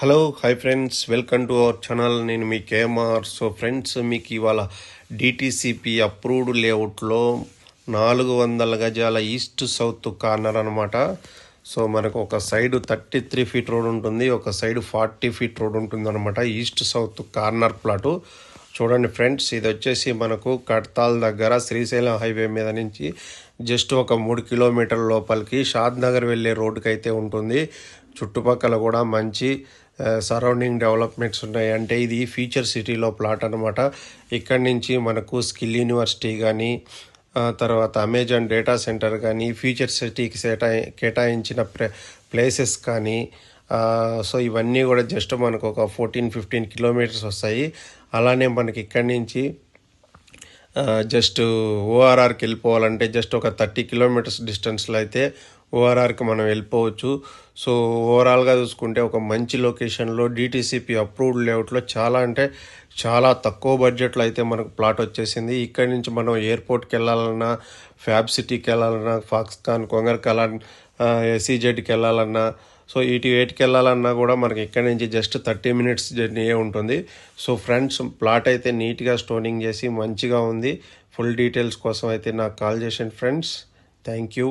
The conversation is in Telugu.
Hello hi friends welcome to our channel నేను మీ కేఎంఆర్ సో ఫ్రెండ్స్ మీకు ఇవాళ డిటీసీపీ అప్రూవ్డ్ లేఅవుట్లో నాలుగు వందల గజాల ఈస్ట్ సౌత్ కార్నర్ అనమాట సో మనకు ఒక side thirty three feet road ఉంటుంది ఒక సైడ్ ఫార్టీ ఫీట్ రోడ్ ఉంటుంది అనమాట ఈస్ట్ సౌత్ కార్నర్ ప్లాటు చూడండి ఫ్రెండ్స్ ఇది వచ్చేసి మనకు కడ్తాల్ దగ్గర శ్రీశైలం హైవే మీద నుంచి జస్ట్ ఒక మూడు కిలోమీటర్ల లోపలికి షాద్ నగర్ వెళ్ళే రోడ్డుకి అయితే ఉంటుంది. చుట్టుపక్కల కూడా మంచి సరౌండింగ్ డెవలప్మెంట్స్ ఉన్నాయి. అంటే ఇది ఫ్యూచర్ సిటీలో ప్లాట్ అనమాట ఇక్కడి నుంచి మనకు స్కిల్ యూనివర్సిటీ కానీ తర్వాత అమెజాన్ డేటా సెంటర్ కానీ ఫ్యూచర్ సిటీకి కేటాయి కేటాయించిన ప్రే ప్లేసెస్ కానీ సో ఇవన్నీ కూడా జస్ట్ మనకు ఒక ఫోర్టీన్ ఫిఫ్టీన్ కిలోమీటర్స్ వస్తాయి. అలానే మనకి ఇక్కడి నుంచి జస్ట్ ఓఆర్ఆర్కి వెళ్ళిపోవాలంటే జస్ట్ ఒక థర్టీ కిలోమీటర్స్ డిస్టెన్స్లో అయితే ఓఆర్ఆర్కి మనం వెళ్ళిపోవచ్చు. సో ఓవరాల్గా చూసుకుంటే ఒక మంచి లొకేషన్లో డిటీసీపీ అప్రూవ్డ్ లేఅవుట్లో చాలా అంటే చాలా తక్కువ బడ్జెట్లో అయితే మనకు ప్లాట్ వచ్చేసింది. ఇక్కడి నుంచి మనం ఎయిర్పోర్ట్కి వెళ్ళాలన్నా ఫ్యాబ్ సిటీకి వెళ్ళాలన్నా ఫాక్స్కాన్ కొంగర్కలాన్ ఎస్సీజెడ్కి వెళ్ళాలన్నా సో ఇటు ఎయిట్కి వెళ్ళాలన్నా కూడా మనకి ఇక్కడ నుంచి జస్ట్ థర్టీ మినిట్స్ జర్నీయే ఉంటుంది. సో ఫ్రెండ్స్ ప్లాట్ అయితే నీట్గా స్టోనింగ్ చేసి మంచిగా ఉంది. ఫుల్ డీటెయిల్స్ కోసం అయితే నాకు కాల్ చేయండి ఫ్రెండ్స్ థ్యాంక్ యూ